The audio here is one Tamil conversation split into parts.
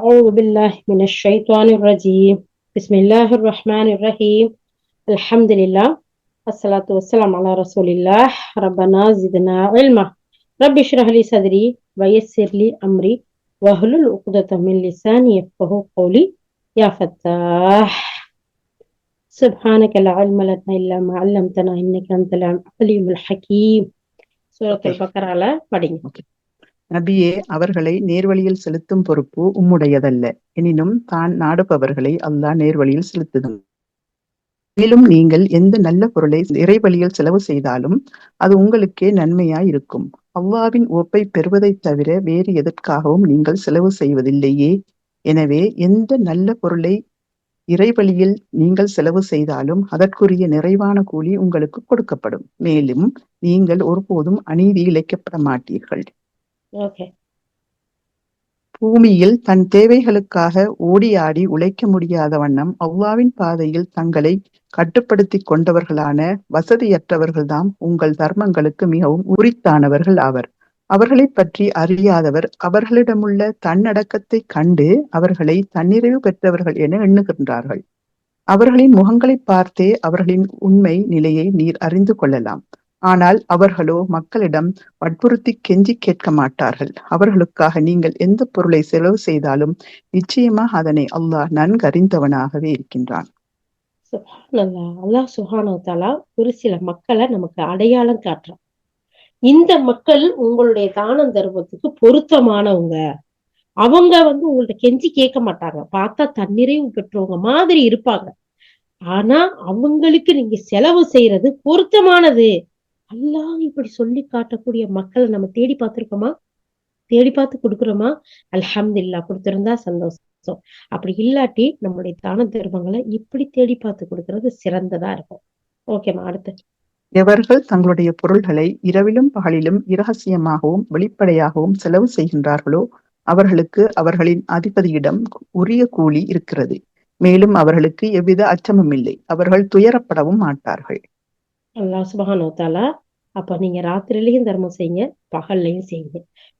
أعوذ بالله من الشيطان الرجيم. بسم الله الرحمن الرحيم. الحمد لله. الصلاة والسلام على رسول الله. ربنا زدنا علما. رب اشرح لي صدري ويسر لي أمري وهل العقدة من لساني يفقه قولي. يا فتاح. سبحانك لا علم لنا إلا ما علمتنا إنك أنت العليم الحكيم. سورة البقرة على مريم நபியே அவர்களை நேர்வழியில் செலுத்தும் பொறுப்பு உம்முடையதல்ல. எனினும் தான் நாடுபவர்களை அல்லாஹ் நேர்வழியில் செலுத்துதும். மேலும் நீங்கள் எந்த நல்ல பொருளை இறைவழியில் செலவு செய்தாலும் அது உங்களுக்கே நன்மையாய் இருக்கும் அவ்வாவின் ஒப்பை பெறுவதைத் தவிர வேறு எதற்காகவும் நீங்கள் செலவு செய்வதில்லையே. எனவே எந்த நல்ல பொருளை இறைவழியில் நீங்கள் செலவு செய்தாலும் அதற்குரிய நிறைவான கூலி உங்களுக்கு கொடுக்கப்படும். மேலும் நீங்கள் ஒருபோதும் அநீதி இழைக்கப்பட மாட்டீர்கள். பூமியில் தன் தேவைகளுக்காக ஓடியாடி உழைக்க முடியாத வண்ணம் அவ்வாவின் பாதையில் தங்களை கட்டுப்படுத்திக் கொண்டவர்களான வசதியற்றவர்கள்தான் உங்கள் தர்மங்களுக்கு மிகவும் உரித்தானவர்கள் ஆவர். அவர்களை பற்றி அறியாதவர் அவர்களிடமுள்ள தன்னடக்கத்தை கண்டு அவர்களை தன்னிறைவு பெற்றவர்கள் என எண்ணுகின்றார்கள். அவர்களின் முகங்களைப் பார்த்தே அவர்களின் உண்மை நிலையை நீர் அறிந்து கொள்ளலாம். ஆனால் அவர்களோ மக்களிடம் வற்புறுத்தி கெஞ்சி கேட்க மாட்டார்கள். அவர்களுக்காக நீங்கள் எந்த பொருளை செலவு செய்தாலும் நிச்சயமாக அதனை அல்லாஹ் நன்கறிந்தவனாகவே இருக்கின்றான். அல்லாஹ் சுஹானோ தாலா ஒரு சில மக்களை நமக்கு அடையாளம் காட்டுறான். இந்த மக்கள் உங்களுடைய தானம் தர்மத்துக்கு பொருத்தமானவங்க. அவங்க வந்து உங்கள்ட்ட கெஞ்சி கேட்க மாட்டாங்க. பார்த்தா தன்னிறைவு பெற்றவங்க மாதிரி இருப்பாங்க. ஆனா அவங்களுக்கு நீங்க செலவு செய்யறது பொருத்தமானது. அல்லாஹ் இப்படி சொல்லி காட்டக்கூடிய மக்களை நம்ம தேடி பார்த்திருக்கோமா? தேடி பார்த்து கொடுக்குறோமா? அல்ஹம்துலில்லாஹ் கொடுத்திருந்தா சந்தோஷம். அப்படி இல்லாட்டி நம்மளுடைய தான தர்மங்களை இப்படி தேடி பார்த்து கொடுக்கறது சிறந்ததா இருக்கும். ஓகேம்மா அடுத்து. எவர்கள் தங்களுடைய பொருள்களை இரவிலும் பகலிலும் இரகசியமாகவும் வெளிப்படையாகவும் செலவு செய்கின்றார்களோ அவர்களுக்கு அவர்களின் அதிபதியிடம் உரிய கூலி இருக்கிறது. மேலும் அவர்களுக்கு எவ்வித அச்சமும் இல்லை. அவர்கள் துயரப்படவும் மாட்டார்கள். அல்லா சுபஹானோ தாலா அப்ப நீங்க ராத்திரிலையும் தர்மம் செய்யுங்க பகல்லையும் செய்யுங்க.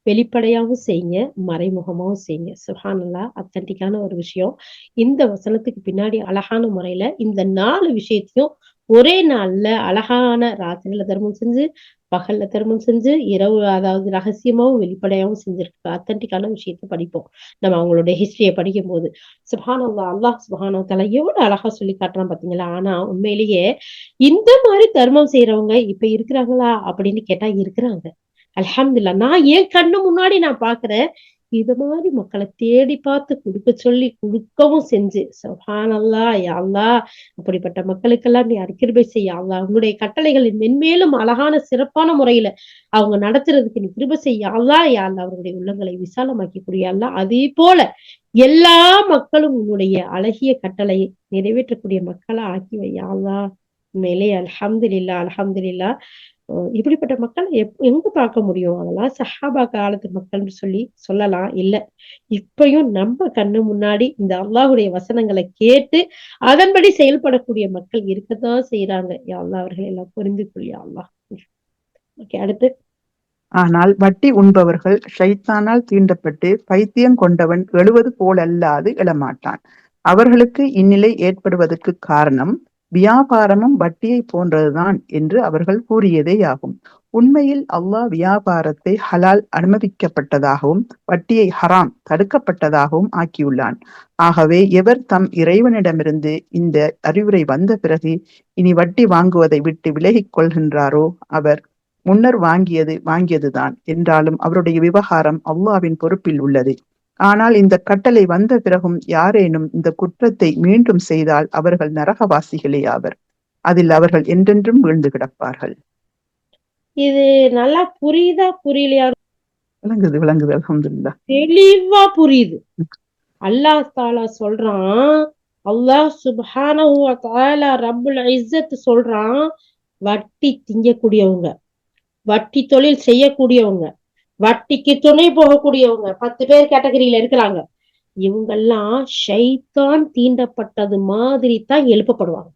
வெளிப்படையாவும் செய்யுங்க மறைமுகமாவும் செய்யுங்க. சுஹானல்லா அத்தன்டிக்கான ஒரு விஷயம். இந்த வசனத்துக்கு பின்னாடி அழகான முறையில இந்த நாலு விஷயத்தையும் ஒரே நாள்ல அழகான ராத்திரில தர்மம் செஞ்சு பகல்ல தர்மம் செஞ்சு இரவு அதாவது ரகசியமாவும் வெளிப்படையாவும் செஞ்சிருக்கு அத்தன்டிக்கான விஷயத்த படிப்போம். நம்ம அவங்களுடைய ஹிஸ்டரியை படிக்கும் போது சுபானல்லா அல்லாஹ் சுபானோ தலா எவ்வளவு அழகா சொல்லி காட்டுறான் பாத்தீங்களா? ஆனா உண்மையிலேயே இந்த மாதிரி தர்மம் செய்யறவங்க இப்ப இருக்கிறாங்களா? அப்படின்னு கேட்டா இருக்கிறாங்க. அலமதுல்லா நான் என் கண்ணு முன்னாடி நான் பாக்குறேன். இது மாதிரி மக்களை தேடி பார்த்து கொடுக்க சொல்லி கொடுக்கவும் செஞ்சு. சஹானல்லா யாழ்லா அப்படிப்பட்ட மக்களுக்கெல்லாம் நீ அருக்கிருபை செய்ய. உங்களுடைய கட்டளைகளை மென்மேலும் அழகான சிறப்பான முறையில அவங்க நடத்துறதுக்கு நீ கிருபை செய்யாளா யாழ்லா அவருடைய உள்ளங்களை விசாலமாக்கி கூடிய அதே போல எல்லா மக்களும் உன்னுடைய அழகிய கட்டளையை நிறைவேற்றக்கூடிய மக்களா ஆக்கி வை மேலே அல்லாஹ் உண்மையிலே அல்ஹம்துலில்லா இப்படிப்பட்ட மக்கள் எப் எங்க பார்க்க முடியும்? அதெல்லாம் சஹாபா காலத்து மக்கள்னு சொல்லி சொல்லலாம். இல்ல. இப்பயும் நம்ம கண்ணு முன்னாடி இந்த அல்லாஹுடைய வசனங்களை கேட்டு அதன்படி செயல்படக்கூடிய மக்கள் இருக்கத்தான் செய்யறாங்க யா அல்லாஹ் எல்லாம் புரிந்து கொள்ளியா அல்லாஹ். ஓகே அடுத்து. ஆனால் வட்டி உண்பவர்கள் ஷைத்தானால் தீண்டப்பட்டு பைத்தியம் கொண்டவன் எழுவது போலல்லாது எழமாட்டான். அவர்களுக்கு இந்நிலை ஏற்படுவதற்கு காரணம் வியாபாரமும் வட்டியை போன்றதுதான் என்று அவர்கள் கூறியதேயாகும். உண்மையில் அல்லாஹ் வியாபாரத்தை ஹலால் அனுமதிக்கப்பட்டதாகவும் வட்டியை ஹராம் தடுக்கப்பட்டதாகவும் ஆக்கியுள்ளான். ஆகவே எவர் தம் இறைவனிடமிருந்து இந்த அறிவுரை வந்த பிறகு இனி வட்டி வாங்குவதை விட்டு விலகிக் கொள்கின்றாரோ? அவர் முன்னர் வாங்கியது வாங்கியதுதான். என்றாலும் அவருடைய விவகாரம் அல்லாவின் பொறுப்பில் உள்ளது. ஆனால் இந்த கட்டளை வந்த பிறகும் யாரேனும் இந்த குற்றத்தை மீண்டும் செய்தால் அவர்கள் நரகவாசிகளே ஆவர். அதில் அவர்கள் என்றென்றும் வீழ்ந்து கிடப்பார்கள். இது நல்லா புரியுதா புரியலையா? விளங்குது விளங்குது அல்ஹம்துலில்லாஹ் தெளிவா புரியுது. அல்லாஹ் தாலா சொல்றான் அல்லாஹ் சுப்ஹானஹு வ தஆலா ரப்புல் இஸ்ஸத் சொல்றான் வட்டி திங்கக்கூடியவங்க வட்டி தொழில் செய்யக்கூடியவங்க வட்டிக்கு துணை போகக்கூடியவங்க. பத்து பேர் கேட்டகரியில இருக்கிறாங்க. இவங்கெல்லாம் ஷைத்தான் தீண்டப்பட்டது மாதிரி தான் எழுப்பப்படுவாங்க.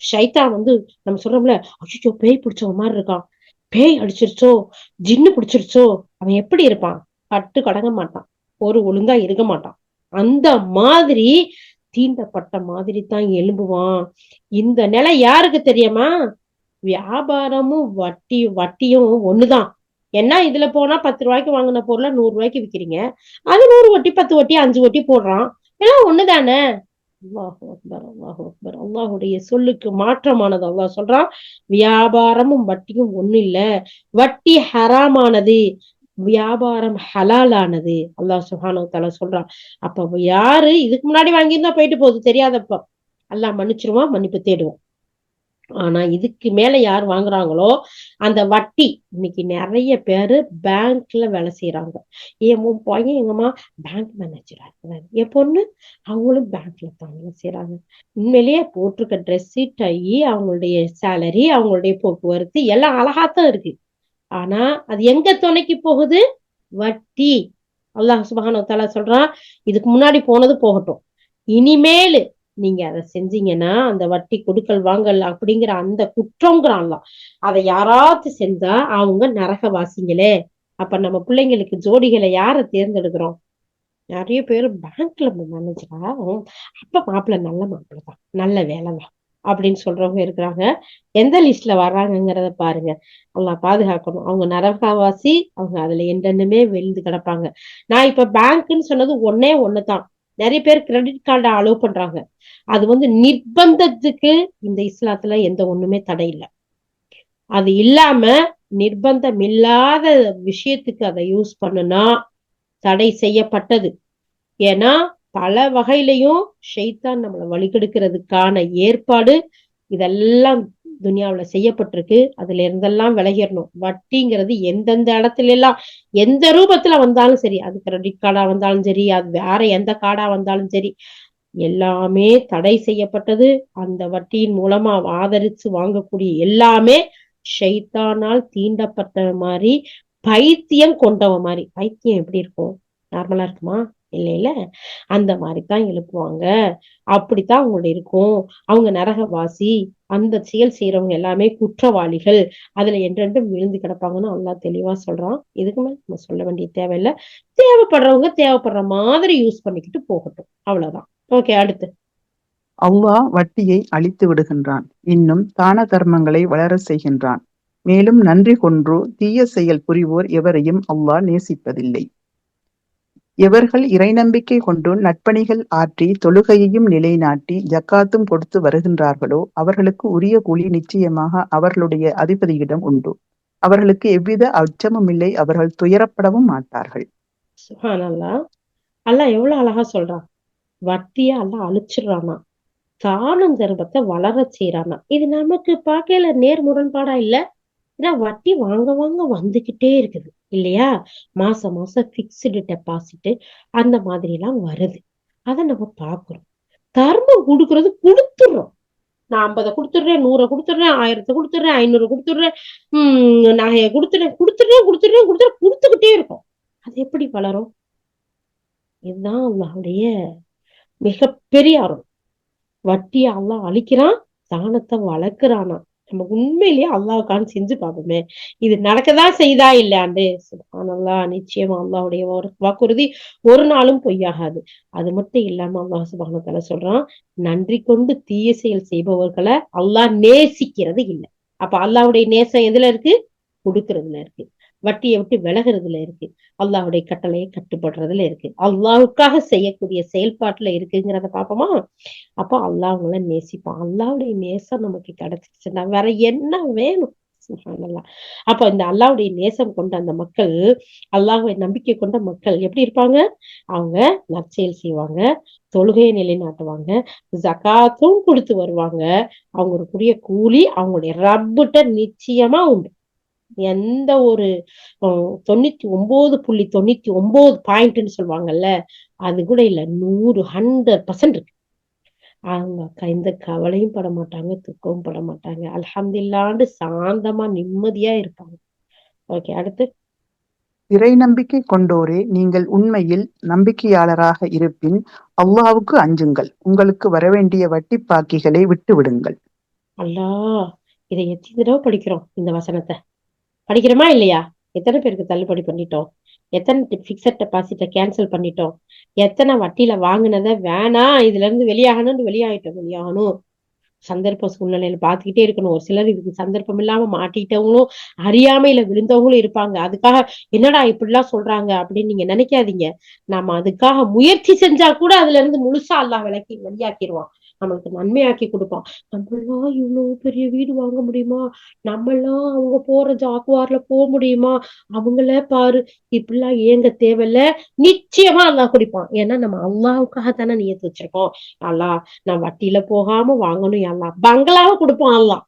ஷைத்தான் வந்து நம்ம சொல்றோம்ல அச்சோ பேய் பிடிச்சவங்க மாதிரி இருக்கான். பேய் அடிச்சிருச்சோ ஜின்னு பிடிச்சிருச்சோ அவன் எப்படி இருப்பான்? பட்டு கடங்க மாட்டான். ஒரு ஒழுங்கா இருக்க மாட்டான். அந்த மாதிரி தீண்டப்பட்ட மாதிரி தான் எழும்புவான். இந்த நிலை யாருக்கு தெரியுமா? வியாபாரமும் வட்டி வட்டியும் ஒண்ணுதான். என்ன இதுல போனா பத்து ரூபாய்க்கு வாங்கின பொருளை நூறு ரூபாய்க்கு விக்கிறீங்க? அது நூறு வட்டி பத்து வட்டி அஞ்சு வட்டி போடுறான். எல்லாம் ஒண்ணுதானே? அல்லாஹு அக்பர் அல்லாஹு அக்பர். அல்லாஹுடைய சொல்லுக்கு மாற்றமானது. அல்லாஹ் சொல்றான் வியாபாரமும் வட்டியும் ஒண்ணு இல்ல. வட்டி ஹராமானது. வியாபாரம் ஹலாலானது. அல்லாஹ் சுஹானு தலா சொல்றான். அப்ப யாரு இதுக்கு முன்னாடி வாங்கியிருந்தா போயிட்டு போகுது. தெரியாதப்ப. அல்லாஹ் மன்னிச்சிருவான் மன்னிப்பு தேடுவோம் ஆனா இதுக்கு மேல யார் வாங்குறாங்களோ அந்த வட்டி இன்னைக்கு நிறைய பேரு பேங்க்ல வேலை செய்யறாங்க என் பையன் எங்கம்மா பேங்க் மேனேஜரா இருக்கிறாரு. என் பொண்ணு அவங்களும் பேங்க்ல தான் வேலை செய்யறாங்க உண்மையிலேயே போட்டிருக்க ட்ரெஸ் டை அவங்களுடைய சேலரி அவங்களுடைய போக்குவரத்து எல்லாம் அழகாத்தான் இருக்கு. ஆனா அது எங்க துணைக்கு போகுது? வட்டி. அல்லாஹ் சுபஹானு சொல்றான் இதுக்கு முன்னாடி போனது போகட்டும். இனிமேலு நீங்க அதை செஞ்சீங்கன்னா அந்த வட்டி கொடுக்கல் வாங்கல் அப்படிங்கிற அந்த குற்றங்கிறான்லாம் அதை யாராவது செஞ்சா அவங்க நரகவாசிங்களே அப்ப நம்ம பிள்ளைங்களுக்கு ஜோடிகளை யார தேர்ந்தெடுக்கிறோம்? நிறைய பேர் பேங்க்ல மேனேஜரா அப்ப மாப்பிள்ளை நல்ல மாப்பிள்ள தான் நல்ல வேலை தான் அப்படின்னு சொல்றவங்க இருக்கிறாங்க. எந்த லிஸ்ட்ல வர்றாங்கங்கிறத பாருங்க. அல்லாஹ் பாதுகாக்கணும். அவங்க நரகவாசி அவங்க அதுல என்னென்னுமே விழுந்து கிடப்பாங்க. நான் இப்ப பேங்க்னு சொன்னது ஒன்னே ஒண்ணுதான். நிறைய பேர் கிரெடிட் கார்டை அலோவ் பண்றாங்க. அது வந்து நிர்பந்தத்துக்கு இந்த இஸ்லாத்துல எந்த ஒண்ணுமே தடை இல்லை. அது இல்லாம நிர்பந்தம் இல்லாத விஷயத்துக்கு அதை யூஸ் பண்ணுனா தடை செய்யப்பட்டது. ஏன்னா பல வகையிலையும் ஷெய்தான் நம்மளை வழிகெடுக்கிறதுக்கான ஏற்பாடு இதெல்லாம் துனியாவுல செய்யப்பட்டிருக்கு. அதுல இருந்தெல்லாம் விலகிடணும். வட்டிங்கிறது எந்தெந்த இடத்துல எல்லாம் எந்த ரூபத்துல வந்தாலும் சரி அது கிரெடிட் கார்டா வந்தாலும் சரி அது வேற எந்த கார்டா வந்தாலும் சரி எல்லாமே தடை செய்யப்பட்டது. அந்த வட்டியின் மூலமா ஆதரிச்சு வாங்கக்கூடிய எல்லாமே ஷைத்தானால் தீண்டப்பட்ட மாதிரி பைத்தியம் கொண்டவ மாதிரி. பைத்தியம் எப்படி இருக்கும்? நார்மலா இருக்குமா? இல்ல இல்ல. அந்த மாதிரிதான் எழுப்புவாங்க. அப்படித்தான் அவங்களோட இருக்கும். அவங்க நரகவாசி அந்த செயல் செய்யறவங்க எல்லாமே குற்றவாளிகள். அதுல என்றென்றும் விழுந்து கிடப்பாங்கன்னு அல்லாஹ் தெளிவா சொல்றான். இதுக்கு மேல நம்ம சொல்ல வேண்டிய தேவையில்லை. தேவைப்படுறவங்க தேவைப்படுற மாதிரி யூஸ் பண்ணிக்கிட்டு போகட்டும். அவ்வளவுதான். ஓகே அடுத்து. அல்லாஹ் வட்டியை அழித்து விடுகின்றான். இன்னும் தான தர்மங்களை வளர செய்கின்றான். மேலும் நன்றி கொன்று தீய செயல் புரிவோர் எவரையும் அல்லாஹ் நேசிப்பதில்லை. எவர்கள் இறை நம்பிக்கை கொண்டு நட்பணிகள் ஆற்றி தொழுகையையும் நிலைநாட்டி ஜக்காத்தும் கொடுத்து வருகின்றார்களோ அவர்களுக்கு உரிய கூலி நிச்சயமாக அவர்களுடைய அதிபதியிடம் உண்டு. அவர்களுக்கு எவ்வித அச்சமும் இல்லை அவர்கள் துயரப்படவும் மாட்டார்கள். சுஹானல்லா அல்லாஹ் எவ்வளவு அழகா சொல்றான் வட்டிய அல்லாஹ் அழிச்சிடுறானா. தானம் தர்மத்தை வளர செய்யறானா இது நமக்கு பார்க்கல நேர் முரண்பாடா இல்ல? ஏன்னா வட்டி வாங்க வாங்க வந்துகிட்டே இருக்குது இல்லையா? மாசம் மாசம் பிக்ஸ்டு டெபாசிட் அந்த மாதிரி எல்லாம் வருது. அதை நம்ம பாக்குறோம் தர்மம் கொடுக்கறது கொடுத்துடுறோம். நான் ஐம்பதை கொடுத்துடுறேன் நூறை கொடுத்துடுறேன் ஆயிரத்தை கொடுத்துடுறேன் ஐநூறு கொடுத்துடுறேன் உம் நகையை கொடுத்துடுறேன் கொடுத்துடுறேன் கொடுத்துடுறேன் கொடுத்துறேன் கொடுத்துக்கிட்டே இருக்கும். அது எப்படி வளரும்? இதுதான் அல்லாஹுடைய மிகப்பெரிய அருள். வட்டியை அல்லாஹ் அழிக்கிறான் தானத்தை வளர்க்கிறானா நம்ம உண்மையிலேயே அல்லாவுக்கான செஞ்சு பார்ப்போமே. இது நடக்கதான் செய்தா இல்லையாண்டு? சுபானல்லா நிச்சயமா அல்லாவுடைய வாக்குறுதி ஒரு நாளும் பொய்யாகாது. அது மட்டும் இல்லாம அல்லாஹ் சுபானத்தால சொல்றான் நன்றி கொண்டு தீய செயல் செய்பவர்களை அல்லாஹ் நேசிக்கிறது இல்லை. அப்ப அல்லாவுடைய நேசம் எதுல இருக்கு? கொடுக்கறதுல இருக்கு. வட்டியை விட்டு விலகிறதுல இருக்கு. அல்லாவுடைய கட்டளையை கட்டுப்படுறதுல இருக்கு. அல்லாவுக்காக செய்யக்கூடிய செயல்பாட்டுல இருக்குங்கிறத பாப்போமா? அப்போ அல்லாஹ் அவங்கள நேசிப்பான். அல்லாவுடைய நேசம் நமக்கு கிடைச்சிச்சுன்னா வேற என்ன வேணும்? அப்ப இந்த அல்லாவுடைய நேசம் கொண்ட அந்த மக்கள் அல்லாஹ்வை நம்பிக்கை கொண்ட மக்கள் எப்படி இருப்பாங்க? அவங்க நற்செயல் செய்வாங்க தொழுகையை நிலைநாட்டுவாங்க ஜகாத்தும் கொடுத்து வருவாங்க. அவங்களுக்குரிய கூலி அவங்களுடைய ரப்புட்ட நிச்சயமா உண்டு. எந்த ஒரு தொண்ணூத்தி ஒன்பது புள்ளி தொண்ணூத்தி ஒன்பது பாயிண்ட்னு சொல்லுவாங்கல்ல அது கூட இல்ல நூறு ஹண்ட்ரட் பர்சன்ட் இருக்கு. அவங்க எந்த கவலையும் பட மாட்டாங்க துக்கமும் பட மாட்டாங்க. அல்ஹம்துலில்லாண்டு சாந்தமா நிம்மதியா இருப்பாங்க. ஓகே அடுத்து. இறை நம்பிக்கை கொண்டோரே நீங்கள் உண்மையில் நம்பிக்கையாளராக இருப்பின் அல்லாவுக்கு அஞ்சுங்கள். உங்களுக்கு வரவேண்டிய வட்டி பாக்கிகளை விட்டு விடுங்கள் அல்லா இதை எத்தனை தடவை படிக்கிறோம் இந்த வசனத்தை? படிக்கிறோமா இல்லையா? எத்தனை பேருக்கு தள்ளுபடி பண்ணிட்டோம்? எத்தனை ஃபிக்ஸட் டெபாசிட்ட கேன்சல் பண்ணிட்டோம்? எத்தனை வட்டியில வாங்கினதை வேணாம் இதுல இருந்து வெளியாகணும்னு வெளியாயிட்டோம் வெளியாகணும் சந்தர்ப்ப சூழ்நிலையில பாத்துக்கிட்டே இருக்கணும். ஒரு சிலர் இதுக்கு சந்தர்ப்பம் இல்லாம மாட்டிட்டவங்களும் அறியாமையில விழுந்தவங்களும் இருப்பாங்க. அதுக்காக என்னடா இப்படிலாம் சொல்றாங்க அப்படின்னு நீங்க நினைக்காதீங்க. நாம அதுக்காக முயற்சி செஞ்சா கூட அதுல இருந்து முழுசா அல்லாஹ் விளக்கி வெளியாக்கிடுவான் நம்மளுக்கு நன்மையாக்கி கொடுப்பான். நம்மளாம் இவ்வளவு பெரிய வீடு வாங்க முடியுமா? நம்மளாம் அவங்க போற ஜாக்குவார்ல போக முடியுமா? அவங்கள பாரு இப்படிலாம் ஏங்க தேவையில்ல. நிச்சயமா அல்லா குடிப்பான். ஏன்னா நம்ம அல்லாவுக்காக தானே நியத்து வச்சிருக்கோம். அல்லாஹ் நான் வட்டியில போகாம வாங்கணும். அல்லா பங்களாவை கொடுப்பான் அல்லாஹ்.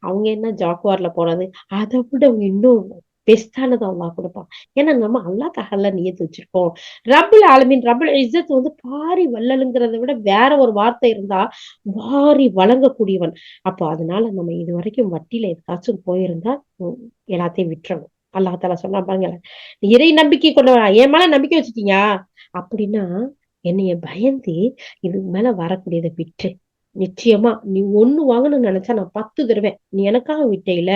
அவங்க என்ன ஜாக்குவார்ல போறது? அதை விட இன்னும் பெஸ்டானது அல்லாஹ் கொடுப்பான். ஏன்னா நம்ம அல்லாக்காக எல்லாம் நியத்து வச்சிருக்கோம். ரபுல் ஆலமின் ரபுல் இஸ்ஸத் வந்து பாரி வல்லலுங்கிறத விட வேற ஒரு வார்த்தை இருந்தா வாரி வழங்கக்கூடியவன். அப்போ அதனால நம்ம இது வரைக்கும் வட்டியில எதுக்காச்சும் போயிருந்தா எல்லாத்தையும் விட்டுறணும். அல்லாஹ் தால சொன்னா பாருங்களேன் இறை நம்பிக்கை கொண்டவரா என் மேல நம்பிக்கை வச்சுட்டீங்க? அப்படின்னா என்னைய பயந்து இது மேல வரக்கூடியதை விட்டு. நிச்சயமா நீ ஒண்ணு வாங்கணும்னு நினைச்சா நான் பத்து தருவேன். நீ எனக்காக விட்டேல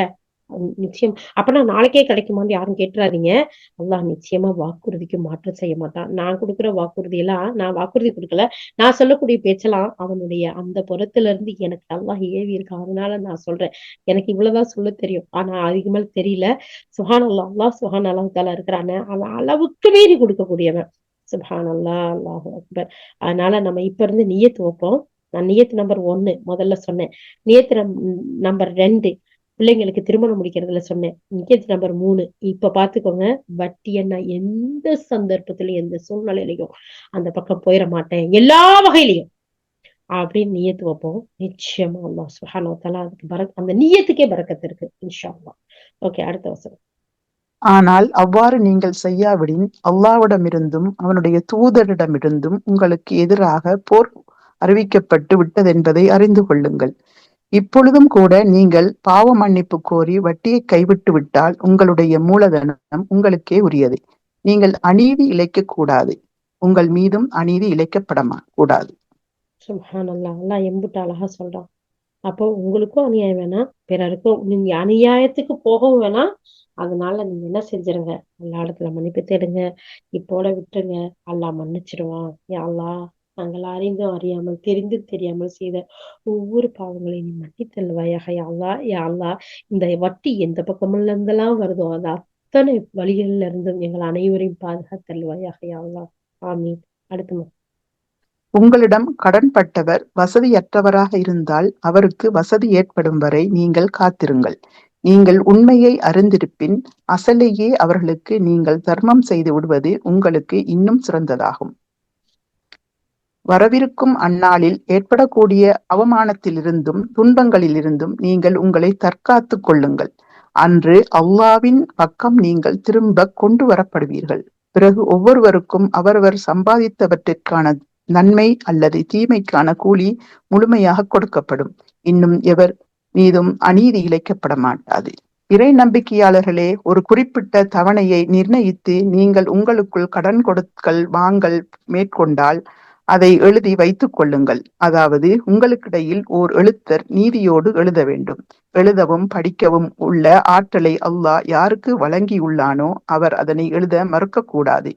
நிச்சயம். அப்பனா நாளைக்கே கிடைக்குமான்னு யாரும் கேட்டுறாதீங்க. அல்லாஹ் நிச்சயமா வாக்குறுதிக்கு மாற்றம் செய்ய மாட்டான். நான் கொடுக்குற வாக்குறுதி எல்லாம் நான் வாக்குறுதி கொடுக்கல. நான் சொல்லக்கூடிய பேச்செல்லாம் அவனுடைய அந்த புறத்துல இருந்து எனக்கு அல்லாஹ் ஏவி இருக்கு? அதனால நான் சொல்றேன். எனக்கு இவ்வளவுதான் சொல்ல தெரியும். ஆனா அதுக்கு மேல தெரியல. சுஹான் அல்லா அல்லாஹ் சுஹான் அல்லாஹ் இருக்கிறான. அவன் அளவுக்கு மீறி கொடுக்கக்கூடியவன். சுஹான் அல்லா அல்லாஹ் அக்பர். அதனால நம்ம இப்ப இருந்து நியத்து வைப்போம். நான் நியத்து நம்பர் ஒன்னு முதல்ல சொன்னேன். நியத்து நம்பர் ரெண்டு. பிள்ளைங்களுக்கு திருமணம் முடிக்கிறதுல சொன்னேன். முக்கியத்து நம்பர் மூணு. இப்ப பாத்துக்கோங்க வட்டி என்ன எந்த சந்தர்ப்பத்திலையும் எந்த சூழ்நிலையிலையும் அந்த பக்கம் போயிட மாட்டேன். எல்லா வகையிலையும். அப்படின்னு நியத்து வைப்போம். நிச்சயமா அல்லா சுஹானோ தலா அதுக்கு பர அந்த நியத்துக்கே பறக்கத்து இருக்கு இன்ஷா அல்லா ஓகே அடுத்த வசனம். ஆனால் அவ்வாறு நீங்கள் செய்யாவிடின் அல்லாவிடமிருந்தும் அவனுடைய தூதரிடமிருந்தும் உங்களுக்கு எதிராக போர் அறிவிக்கப்பட்டு விட்டதென்பதை அறிந்து கொள்ளுங்கள். இப்பொழுதும் கூட நீங்கள் பாவ மன்னிப்பு கோரி வட்டியை கைவிட்டு விட்டால் உங்களுடைய மூலதனம் உங்களுக்கே உரியது. நீங்கள் அநீதி இழைக்க கூடாது. உங்கள் மீதும் அநீதி இழைக்கப்படமா கூடாது சுப்ஹான் அல்லாஹ் அழகா சொல்றான். அப்போ உங்களுக்கும் அநியாயம் வேணாம் பிறருக்கும் நீங்க அநியாயத்துக்கு போகவும் வேணாம் அதனால நீங்க என்ன செஞ்சிருங்க? எல்லா இடத்துல மன்னிப்பு தேடுங்க. இப்போட விட்டுருங்க. அல்லாஹ் மன்னிச்சிடுவான் யா நாங்கள் அறிந்தும் அறியாமல் தெரிந்து தெரியாமல் செய்த ஒவ்வொரு பாவங்களையும் நீ மன்னித்தல்வாயாக. யா அல்லாஹ் யா இந்த வட்டி எந்த பக்கமுள்ள இருந்தெல்லாம் வருதோ அது அத்தனை வழிகளில் இருந்தும் எங்கள் அனைவரையும் பாதுகாத்தல்வாயாக யா ஆமீன். அடுத்து உங்களிடம் கடன்பட்டவர் வசதியற்றவராக இருந்தால் அவருக்கு வசதி ஏற்படும் வரை நீங்கள் காத்திருங்கள். நீங்கள் உண்மையை அறிந்திருப்பின் அசலையே அவர்களுக்கு நீங்கள் தர்மம் செய்து விடுவது உங்களுக்கு இன்னும் சிறந்ததாகும். வரவிருக்கும் அந்நாளில் ஏற்படக்கூடிய அவமானத்திலிருந்தும் துன்பங்களிலிருந்தும் நீங்கள் உங்களை தற்காத்துக் கொள்ளுங்கள். அன்று அல்லாவின் பக்கம் நீங்கள் திரும்ப கொண்டு வரப்படுவீர்கள். பிறகு ஒவ்வொருவருக்கும் அவரவர் சம்பாதித்தவற்றிற்கான நன்மை அல்லது தீமைக்கான கூலி முழுமையாக கொடுக்கப்படும். இன்னும் எவர் மீதும் அநீதி இழைக்கப்பட மாட்டாது. இறை நம்பிக்கையாளர்களே ஒரு குறிப்பிட்ட தவணையை நிர்ணயித்து நீங்கள் உங்களுக்குள் கடன் கொடுக்கல் வாங்கல் மேற்கொண்டால் அதை எழுதி வைத்துக் கொள்ளுங்கள். அதாவது உங்களுக்கிடையில் ஓர் எழுத்தர் நீதியோடு எழுத வேண்டும். எழுதவும் படிக்கவும் உள்ள ஆற்றலை அல்லாஹ் யாருக்கு வழங்கியுள்ளானோ அவர் அதனை எழுத மறுக்கக்கூடாது.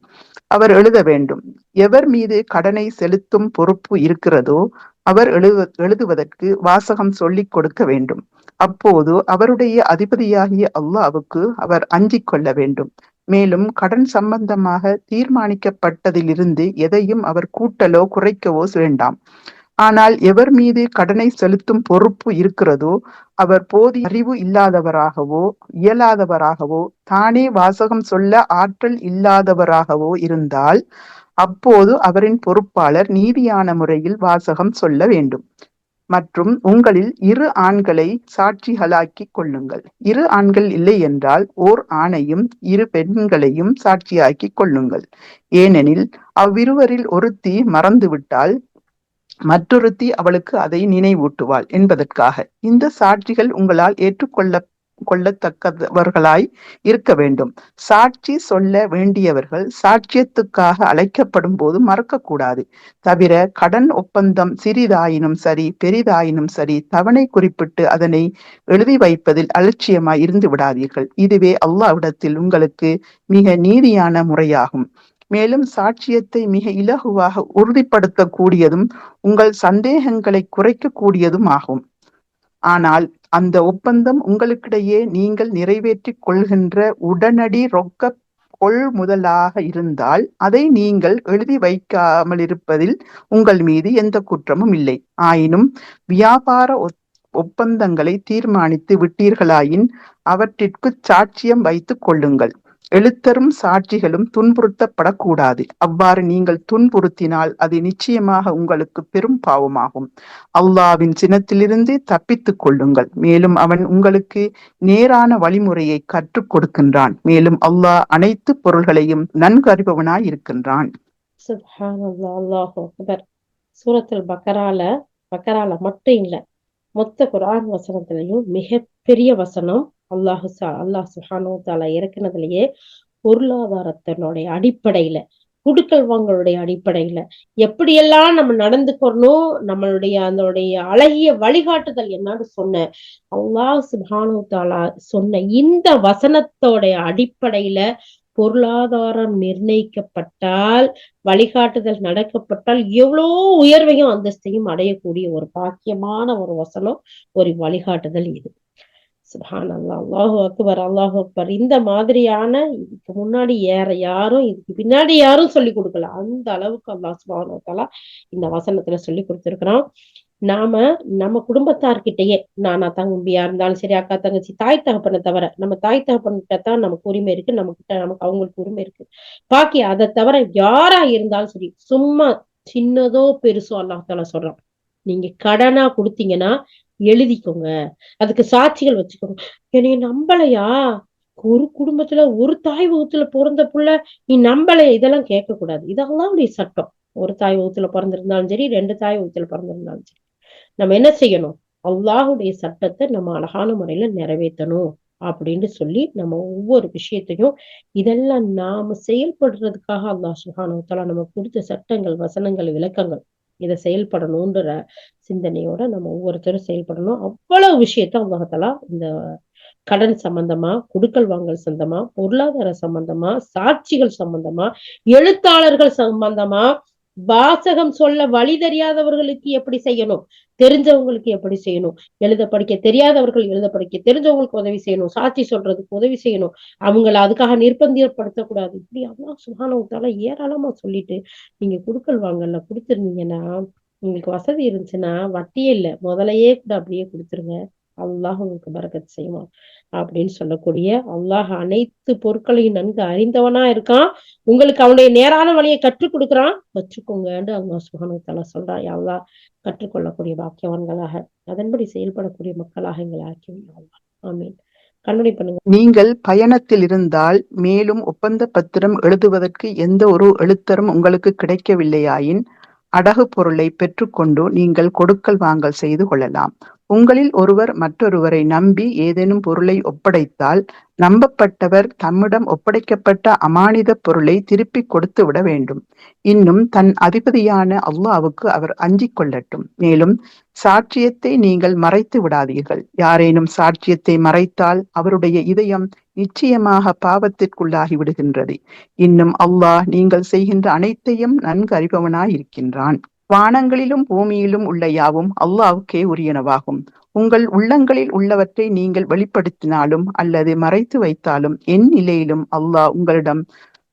அவர் எழுத வேண்டும். எவர் மீது கடனை செலுத்தும் பொறுப்பு இருக்கிறதோ அவர் எழுது எழுதுவதற்கு வாசகம் சொல்லிக் கொடுக்க வேண்டும். அப்போது அவருடைய அதிபதியாகிய அல்லாவுக்கு அவர் அஞ்சிக் கொள்ள வேண்டும். மேலும் கடன் சம்பந்தமாக தீர்மானிக்கப்பட்டதிலிருந்து எதையும் அவர் கூட்டலோ குறைக்கவோ வேண்டாம். ஆனால் எவர் மீது கடனை செலுத்தும் பொறுப்பு இருக்கிறதோ அவர் போதிய அறிவு இல்லாதவராகவோ இயலாதவராகவோ தானே வாசகம் சொல்ல ஆற்றல் இல்லாதவராகவோ இருந்தால் அப்போது அவரின் பொறுப்பாளர் நீதியான முறையில் வாசகம் சொல்ல வேண்டும். மற்றும் உங்களில் இரு ஆண்களை சாட்சிகளாக்கிக் கொள்ளுங்கள். இரு ஆண்கள் இல்லை என்றால் ஓர் ஆணையும் இரு பெண்களையும் சாட்சியாக்கிக் கொள்ளுங்கள். ஏனெனில் அவ்விருவரில் ஒருத்தி மறந்துவிட்டால் மற்றொருத்தி அவளுக்கு அதை நினைவூட்டுவாள் என்பதற்காக. இந்த சாட்சிகள் உங்களால் ஏற்றுக்கொள்ள கொள்ளத்தக்கவர்களாய் இருக்க வேண்டும். சாட்சி சொல்ல வேண்டியவர்கள் சாட்சியத்துக்காக அழைக்கப்படும் போது மறக்கக்கூடாது. தவிர கடன் ஒப்பந்தம் சிறிதாயினும் சரி பெரிதாயினும் சரி தவணை குறிப்பிட்டு அதனை எழுதி வைப்பதில் அலட்சியமாய் இருந்து விடாதீர்கள். இதுவே அல்லாவிடத்தில் உங்களுக்கு மிக நீதியான முறையாகும். மேலும் சாட்சியத்தை மிக இலகுவாக உறுதிப்படுத்தக்கூடியதும் உங்கள் சந்தேகங்களை குறைக்கக்கூடியதும் ஆகும். ஆனால் அந்த ஒப்பந்தம் உங்களுக்கிடையே நீங்கள் நிறைவேற்றிக் கொள்கின்ற உடனடி ரொக்க கொள்முதலாக இருந்தால் அதை நீங்கள் எழுதி வைக்காமல் இருப்பதில் உங்கள் மீது எந்த குற்றமும் இல்லை. ஆயினும் வியாபார ஒப்பந்தங்களை தீர்மானித்து விட்டீர்களாயின் அவற்றிற்கு சாட்சியம் வைத்துக் கொள்ளுங்கள். எழுத்தரும் சாட்சிகளும் துன்புறுத்தப்படக்கூடாது. அவ்வாறு நீங்கள் துன்புறுத்தினால் அது நிச்சயமாக உங்களுக்கு பெரும் பாவமாகும். அல்லாவின் சினத்திலிருந்து தப்பித்துக் கொள்ளுங்கள். மேலும் அவன் உங்களுக்கு நேரான வழிமுறையை கற்றுக் கொடுக்கின்றான். மேலும் அல்லாஹ் அனைத்து பொருள்களையும் நன்கு அறிபவனாய் இருக்கின்றான் சூரத்தில் பக்கரால பக்கரால மட்டும் இல்ல மொத்த குரான் வசனத்திலையும் மிக பெரிய வசனம் அல்லாஹு அல்லாஹ் சுஹானு தாலா இறக்குனதுலயே பொருளாதாரத்தினுடைய அடிப்படையில குடுக்கல் வாங்களுடைய அடிப்படையில எப்படியெல்லாம் நம்ம நடந்துக்கணும் நம்மளுடைய அதனுடைய அழகிய வழிகாட்டுதல் என்னன்னு சொன்ன அல்லாஹ் சுபானு தாலா சொன்ன இந்த வசனத்தோடைய அடிப்படையில பொருளாதாரம் நிர்ணயிக்கப்பட்டால் வழிகாட்டுதல் நடக்கப்பட்டால் எவ்வளோ உயர்வையும் அந்தஸ்தையும் அடையக்கூடிய ஒரு பாக்கியமான ஒரு வசனம் ஒரு வழிகாட்டுதல் இது. சுபான் அல்லா அல்லாஹு அக்பர் அல்லாஹு அக்பர் இந்த மாதிரியான இதுக்கு முன்னாடி ஏற யாரும் இதுக்கு பின்னாடி யாரும் சொல்லி கொடுக்கல. அந்த அளவுக்கு அல்லாஹ் சுபானத்தாலா இந்த வசனத்துல சொல்லி கொடுத்துருக்கிறோம் நாம நம்ம குடும்பத்தார்கிட்டயே நானா தம்பியா இருந்தாலும் சரி அக்கா தங்கச்சி தாய் தகப்பனை தவிர நம்ம தாய் தகப்பன்கிட்ட தான் நமக்கு உரிமை இருக்கு. நம்ம கிட்ட நமக்கு அவங்களுக்கு உரிமை இருக்கு. பாக்கி அதை தவிர யாரா இருந்தாலும் சரி சும்மா சின்னதோ பெருசோ அல்லாஹால சொல்றான். நீங்க கடனா கொடுத்தீங்கன்னா எழுதிக்கோங்க. அதுக்கு சாட்சிகள் வச்சுக்கோங்க. என்னைய நம்பலையா? ஒரு குடும்பத்துல ஒரு தாய் வகுத்துல பிறந்த புள்ள நீ நம்பலையா? இதெல்லாம் கேட்க கூடாது இதெல்லாம் சட்டம். ஒரு தாய் வகுத்துல பிறந்திருந்தாலும் சரி ரெண்டு தாய் வகுத்துல பிறந்திருந்தாலும் சரி. நம்ம என்ன செய்யணும்? அல்லாஹுடைய சட்டத்தை நம்ம அழகான முறையில நிறைவேற்றணும் அப்படின்னு சொல்லி நம்ம ஒவ்வொரு விஷயத்தையும் இதெல்லாம் நாம செயல்படுறதுக்காக அல்லாஹ் சுஹானவத்தாலா நம்ம கொடுத்த சட்டங்கள் வசனங்கள் விளக்கங்கள் இதை செயல்படணும்ன்ற சிந்தனையோட நம்ம ஒவ்வொருத்தரும் செயல்படணும். அவ்வளவு விஷயத்த அல்லாஹாலா இந்த கடன் சம்பந்தமா குடுக்கல் வாங்கல் சம்பந்தமா பொருளாதார சம்பந்தமா சாட்சிகள் சம்பந்தமா எழுத்தாளர்கள் சம்பந்தமா வாசகம் சொல்ல வழி தெரியாதவர்களுக்கு எப்படி செய்யணும்? தெரிஞ்சவங்களுக்கு எப்படி செய்யணும்? எழுத படிக்க தெரியாதவர்கள் எழுத படிக்க தெரிஞ்சவங்களுக்கு உதவி செய்யணும். சாட்சி சொல்றதுக்கு உதவி செய்யணும். அவங்கள அதுக்காக நிர்பந்தியப்படுத்தக்கூடாது. இப்படி அவ்வளோ சுகானவத்தால ஏராளமா சொல்லிட்டு நீங்க குடுக்கல் வாங்கல கொடுத்துருந்தீங்கன்னா உங்களுக்கு வசதி இருந்துச்சுன்னா வட்டியே இல்லை. முதலையே கூட அப்படியே கொடுத்துருங்க. அல்லாஹ் உங்களுக்கு பரகத் செய்வான். அப்படின்னு சொல்லக்கூடிய அல்லாஹ் அனைத்து பொருட்களையும் நன்கு அறிந்தவனா இருக்கான். உங்களுக்கு அவனுடைய நேரான வழியை கற்றுக் கொடுக்குறான். வச்சுக்கோங்கன்னு அவங்க சுகனத்தால சொல்றான். அவ்வளா கற்றுக்கொள்ளக்கூடிய பாக்கியவான்களாக அதன்படி செயல்படக்கூடிய மக்களாக எங்களை ஆக்கி ஆமீன். பண்ணுங்க. நீங்கள் பயணத்தில் இருந்தால் மேலும் ஒப்பந்த பத்திரம் எழுதுவதற்கு எந்த ஒரு எழுத்தரும் உங்களுக்கு கிடைக்கவில்லையாயின் அடகு பொருளை பெற்றுக்கொண்டு நீங்கள் கொடுக்கல் வாங்கல் செய்து கொள்ளலாம். உங்களில் ஒருவர் மற்றொருவரை நம்பி ஏதேனும் பொருளை ஒப்படைத்தால் நம்பப்பட்டவர் தம்மிடம் ஒப்படைக்கப்பட்ட அமானித பொருளை திருப்பி கொடுத்து விட வேண்டும். இன்னும் தன் அதிபதியான அல்லாவுக்கு அவர் அஞ்சிக் கொள்ளட்டும். மேலும் சாட்சியத்தை நீங்கள் மறைத்து விடாதீர்கள். யாரேனும் சாட்சியத்தை மறைத்தால் அவருடைய இதயம் நிச்சயமாக பாவத்திற்குள்ளாகி விடுகின்றது. இன்னும் அல்லாஹ் நீங்கள் செய்கின்ற அனைத்தையும் நன்கு அறிபவனாயிருக்கின்றான். வானங்களிலும் பூமியிலும் உள்ள யாவும் அல்லாவுக்கே உரியனவாகும். உங்கள் உள்ளங்களில் உள்ளவற்றை நீங்கள் வெளிப்படுத்தினாலும் அல்லது மறைத்து வைத்தாலும் என் நிலையிலும் அல்லாஹ் உங்களிடம்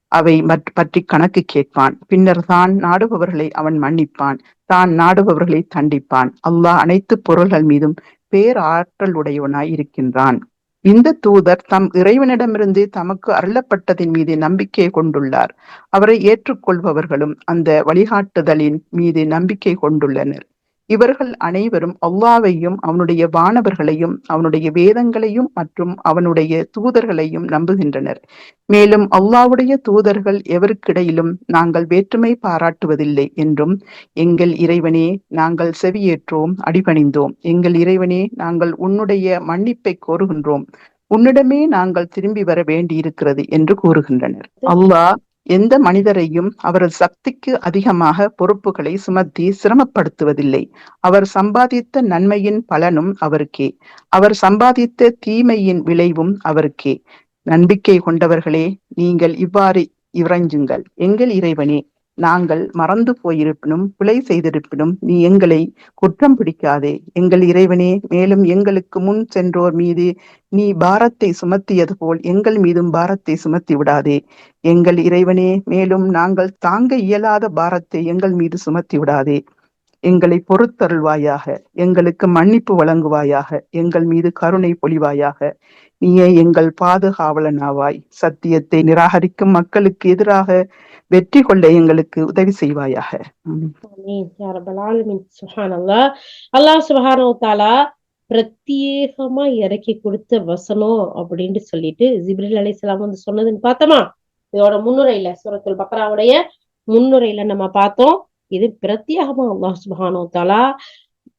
அவை பற்றி கணக்கு கேட்பான். பின்னர் தான் நாடுபவர்களை அவன் மன்னிப்பான். தான் நாடுபவர்களை தண்டிப்பான். அல்லாஹ் அனைத்து பொருள்கள் மீதும் பேராற்றல் உடையவனாய் இருக்கின்றான். இந்த தூதர் தம் இறைவனிடமிருந்து தமக்கு அருளப்பட்டதின் மீது நம்பிக்கை கொண்டுள்ளார். அவரை ஏற்றுக்கொள்பவர்களும் அந்த வழிகாட்டுதலின் மீது நம்பிக்கை கொண்டுள்ளனர். இவர்கள் அனைவரும் அல்லாவையும் அவனுடைய வானவர்களையும் அவனுடைய வேதங்களையும் மற்றும் அவனுடைய தூதர்களையும் நம்புகின்றனர். மேலும் அல்லாவுடைய தூதர்கள் எவருக்கிடையிலும் நாங்கள் வேற்றுமை பாராட்டுவதில்லை என்றும் எங்கள் இறைவனே நாங்கள் செவியேற்றோம் அடிபணிந்தோம். எங்கள் இறைவனே நாங்கள் உன்னுடைய மன்னிப்பை கோருகின்றோம். உன்னிடமே நாங்கள் திரும்பி வர வேண்டியிருக்கிறது என்று கூறுகின்றனர். அல்லாஹ் எந்த மனிதரையும் அவரது சக்திக்கு அதிகமாக பொறுப்புகளை சுமத்தி சிரமப்படுத்துவதில்லை. அவர் சம்பாதித்த நன்மையின் பலனும் அவருக்கே. அவர் சம்பாதித்த தீமையின் விளைவும் அவருக்கே. நம்பிக்கை கொண்டவர்களே நீங்கள் இவ்வாறு இறைஞ்சுங்கள். எங்கள் இறைவனே நாங்கள் மறந்து போயிருப்பினும் பிழை செய்திருப்பினும் நீ எங்களை குற்றம் பிடிக்காதே. எங்கள் இறைவனே மேலும் எங்களுக்கு முன் சென்றோர் மீது நீ பாரத்தை சுமத்தியது போல் எங்கள் மீதும் பாரத்தை சுமத்தி விடாதே. எங்கள் இறைவனே மேலும் நாங்கள் தாங்க இயலாத பாரத்தை எங்கள் மீது சுமத்தி விடாதே. எங்களை பொறுத்தருள்வாயாக எங்களுக்கு மன்னிப்பு வழங்குவாயாக எங்கள் மீது கருணை பொழிவாயாக நீயே எங்கள் பாதுகாவலன் ஆவாய் சத்தியத்தை நிராகரிக்கும் மக்களுக்கு எதிராக வெற்றி கொள்ள எங்களுக்கு உதவி செய்வாயாக. ஆமீன். அல்லாஹ் சுப்ஹானஹு தாலா பிரத்யேகமா இறக்கி கொடுத்த வசனம் அப்படின்னு சொல்லிட்டு ஜிப்ரில் அலைஹிஸ்ஸலாம் வந்து சொன்னதுன்னு பார்த்தோமா? இதோட முன்னுரையில சூரத்துல் பக்ராவுடைய முன்னுரையில நம்ம பார்த்தோம். இது பிரத்யேகமா அல்லாஹ் சுப்ஹானஹு தாலா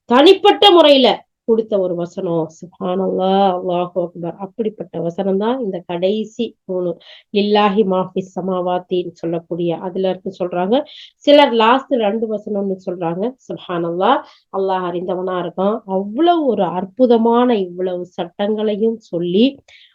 தனிப்பட்ட முறையில கொடுத்த ஒரு வசனம். சுபானல்லா அல்லாஹு அக்பர். அப்படிப்பட்ட வசனம் தான் இந்த கடைசி மூணு. லில்லாஹி மாஃபி சமாவாத்தின்னு சொல்லக்கூடிய அதுல இருந்து சொல்றாங்க. சிலர் லாஸ்ட் ரெண்டு வசனம்னு சொல்றாங்க. சுபானல்லா அல்லாஹ் அறிந்தவனா இருக்கான். அவ்வளவு ஒரு அற்புதமான இவ்வளவு சட்டங்களையும் சொல்லி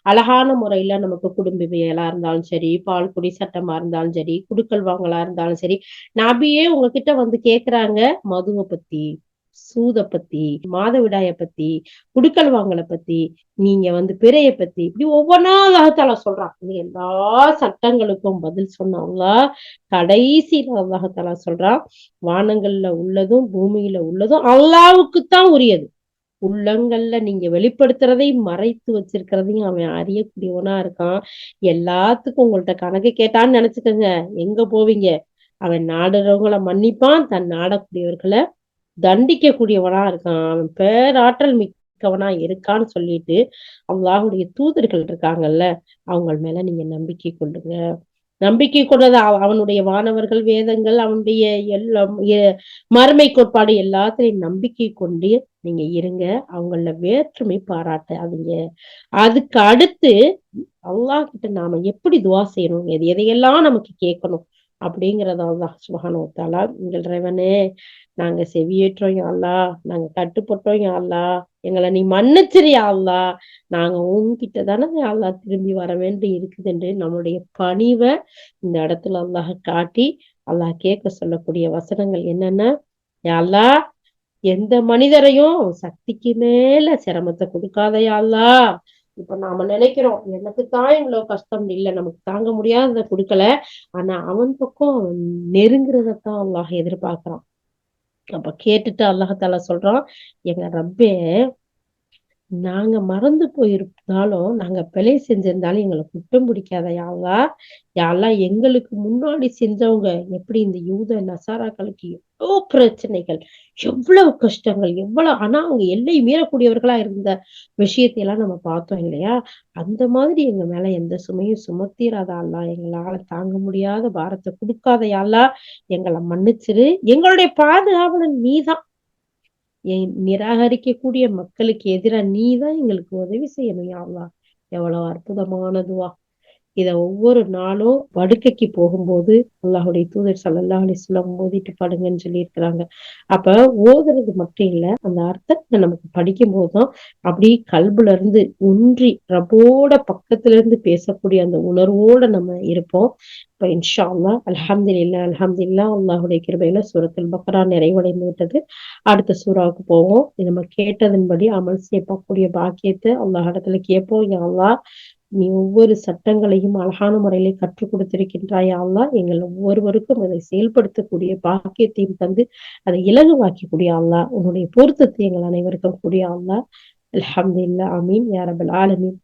அழகான முறையில நமக்கு குடும்பவியலா இருந்தாலும் சரி பால் குடி சட்டமா இருந்தாலும் சரி குடுக்கல் வாங்கலா இருந்தாலும் சரி நபியே உங்ககிட்ட வந்து கேக்குறாங்க மதுவை பத்தி. சூத பத்தி மாதவிடாய பத்தி குடுக்கல் வாங்கலை பத்தி நீங்க வந்து பிறைய பத்தி இப்படி ஒவ்வொன்றா அல்லாஹால சொல்றான். இது எல்லா சட்டங்களுக்கும் பதில் சொன்னவங்க கடைசியில அல்லாஹால சொல்றான். வானங்கள்ல உள்ளதும் பூமியில உள்ளதும் அல்லாவுக்குத்தான் உரியது. உள்ளங்கள்ல நீங்க வெளிப்படுத்துறதை மறைத்து வச்சிருக்கிறதையும் அவன் அறியக்கூடியவனா இருக்கான். எல்லாத்துக்கும் உங்கள்ட்ட கணக்கு கேட்டான்னு நினைச்சுக்கோங்க. எங்க போவீங்க? அவன் நாடுறவங்களை மன்னிப்பான். தன் நாடக்கூடியவர்களை தண்டிக்க கூடியவனா இருக்கான். அவன் பேராற்றல் மிக்கவனா இருக்கான்னு சொல்லிட்டு அல்லாஹுடைய தூதர்கள் இருக்காங்கல்ல அவங்க மேல நீங்க நம்பிக்கை கொள்ளுங்க. நம்பிக்கை கொண்டது அவனுடைய வானவர்கள் வேதங்கள் அவனுடைய எல்லாம் மறுமை கோட்பாடு எல்லாத்திலையும் நம்பிக்கை கொண்டு நீங்க இருங்க. அவங்கள வேற்றுமை பாராட்டாதீங்க அதுக்கு அடுத்து அல்லாஹ் கிட்ட நாம எப்படி துவா செய்யணும்? எது எதையெல்லாம் நமக்கு கேட்கணும்? அப்படிங்கறத அல்லாஹ். சுபஹானு எங்கள் இறைவனே நாங்க செவியேற்றோம் யாழ்லா நாங்க கட்டுப்பட்டோம் யாழ்லா எங்களை நீ மன்னிச்சிரு நாங்க உங்ககிட்ட தானே அல்லா திரும்பி வர வேண்டி இருக்குதுன்னு நம்மளுடைய பணிவை இந்த இடத்துல அல்லாஹ் காட்டி அல்லாஹ் கேட்க சொல்லக்கூடிய வசனங்கள் என்னன்னா? யாழ்லா எந்த மனிதரையும் சக்திக்கு மேல சிரமத்தை கொடுக்காத அல்லா இப்ப நாம நினைக்கிறோம் எனக்கு தான் இவ்வளவு கஷ்டம்? இல்லை நமக்கு தாங்க முடியாததை கொடுக்கல. ஆனா அவன் பக்கம் அவன் நெருங்குறதான் அல்லாஹ் எதிர்பார்க்கிறான். அப்ப கேட்டுட்டு அல்லாஹால சொல்றான் எங்க ரப்பே நாங்க மறந்து போயிருந்தாலும் நாங்க பிழை செஞ்சிருந்தாலும் எங்களை குற்றம் பிடிக்காத யாவா யாரெல்லாம் எங்களுக்கு முன்னாடி செஞ்சவங்க எப்படி இந்த யூத நசாராக்களுக்கு எவ்வளவு பிரச்சனைகள் எவ்வளவு கஷ்டங்கள் எவ்வளவு ஆனா அவங்க எல்லை மீறக்கூடியவர்களா இருந்த விஷயத்தை எல்லாம் நம்ம பார்த்தோம் இல்லையா? அந்த மாதிரி எங்க மேல எந்த சுமையும் சுமத்திராதா அல்லா எங்களால தாங்க முடியாத பாரத்தை கொடுக்காதையாலா எங்களை மன்னிச்சிரு. எங்களுடைய பாதுகாவலன் நீதான். நிராகரிக்கக்கூடிய மக்களுக்கு எதிராக நீதான் எங்களுக்கு உதவி செய்யணும் யாவா எவ்வளவு அற்புதமானதுவா. இத ஒவ்வொரு நாளும் படுக்கைக்கு போகும்போது அல்லாஹுடைய தூதர் சல்லா அலிஸ்லாம் ஓதிட்டு படுங்கன்னு சொல்லி இருக்கிறாங்க அப்ப ஓதுறது மட்டும் இல்ல அந்த அர்த்தத்தை நமக்கு படிக்கும் போதும் அப்படி கல்புல இருந்து ஒன்றி ரப்போட பக்கத்துல இருந்து பேசக்கூடிய அந்த உணர்வோட நம்ம இருப்போம். இப்ப இன்ஷா அல்லா அலஹம்து இல்லா அலஹம்து இல்லா அல்லாஹுடைய கிருபையில சூரத்தில் பக்ரா நிறைவடைந்து விட்டது அடுத்த சூறாவுக்கு போவோம். நம்ம கேட்டதன்படி அமல் செய்யக்கூடிய பாக்கியத்தை அல்லாஹ் இடத்துல கேட்போம். அல்லா நீ ஒவ்வொரு சட்டங்களையும் அழகான முறையில கற்றுக் கொடுத்திருக்கின்றாய் அல்லா. எங்கள் ஒவ்வொருவருக்கும் அதை செயல்படுத்தக்கூடிய பாக்கியத்தையும் தந்து அதை இலகுவாக்கக்கூடிய அல்லா. உன்னுடைய பொருத்தத்தை எங்கள் அனைவருக்கும் கூடிய அல்லா. அலமது இல்லா அமீன் யாரபல் ஆலமீன்.